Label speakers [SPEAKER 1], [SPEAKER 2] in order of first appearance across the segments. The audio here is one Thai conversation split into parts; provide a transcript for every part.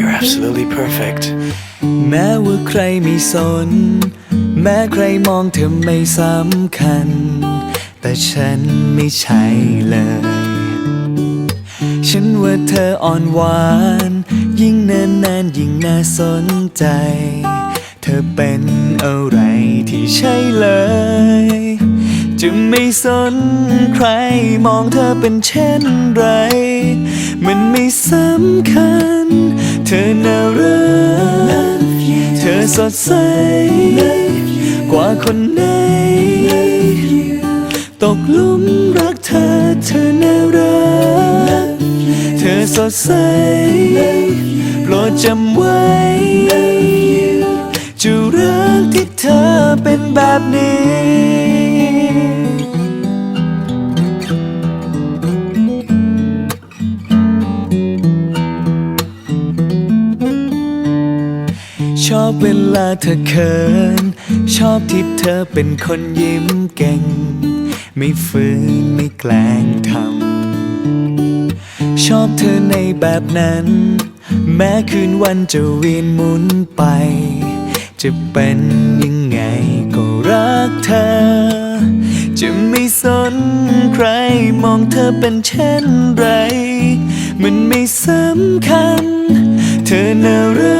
[SPEAKER 1] you're absolutely perfect.
[SPEAKER 2] แม้ว่าใครไม่สน แม้ใครมองเธอไม่สำคัญ แต่ฉันไม่ใช่เลย ฉันว่าเธออ่อนหวาน ยิ่งนานนานยิ่งน่าสนใจ เธอเป็นอะไรที่ใช่เลย จะไม่สนใครมองเธอเป็นเช่นไร มันไม่สำคัญ ธอน่ารัก เธอสดใส กว่าคนไหน ตกลุมรักเธอ เธอน่ารัก เธอสดใส โปรดจำไว้ จะรักที่เธอเป็นแบบนี้ ชอบเวลาเธอเขิน ชอบที่เธอเป็นคนยิ้มเก่ง ไม่ฝืนไม่แกล้งทำ ชอบเธอในแบบนั้น แม้คืนวันจะเวียนหมุนไป จะเป็นยังไงก็รักเธอ จะไม่สนใครมองเธอเป็นเช่นไร มันไม่สำคัญ เธอน่ารัก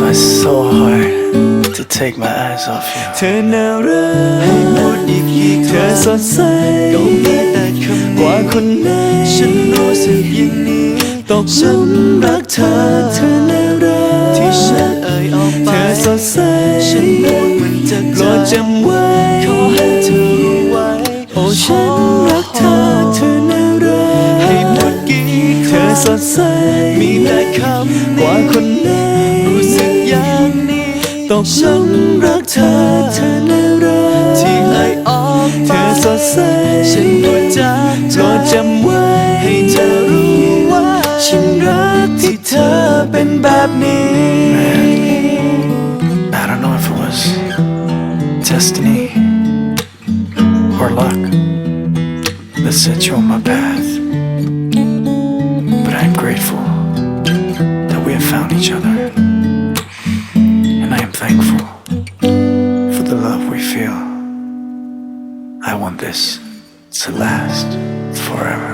[SPEAKER 1] That's why so hard to take my eyes off you.
[SPEAKER 2] เธอน่ารักให้พูดอีกกี่เธอสดใสก็มีแต่คำนี้ว่าคนไหนฉันรู้สึกอย่างนี้ตกหลุมรักเธอเธอน่ารักที่ฉันเอ่ยออกไปเธอสดใสฉันพูดมือนจะโปรดจำไว้ขอให้เธอรู้ไว้โอ้ฉันรักเธอเธอน่ารักให้พูดกี่เธอสดใสมีแต่คำว่าคนไหนรู้น ตกหลุมรักเธอ เธอน่ารักที่เอ่ยออกเธอสดใส ฉันพูดจากใจโปรดจำไว้ ให้เธอรู้ว่า ฉันรักที่เธอเป็นแบบนี้
[SPEAKER 1] I don't know if it was destiny or luck that set you on my path, but I'm grateful that we have found each other, and I am thankful for the love we feel. I want this to last forever.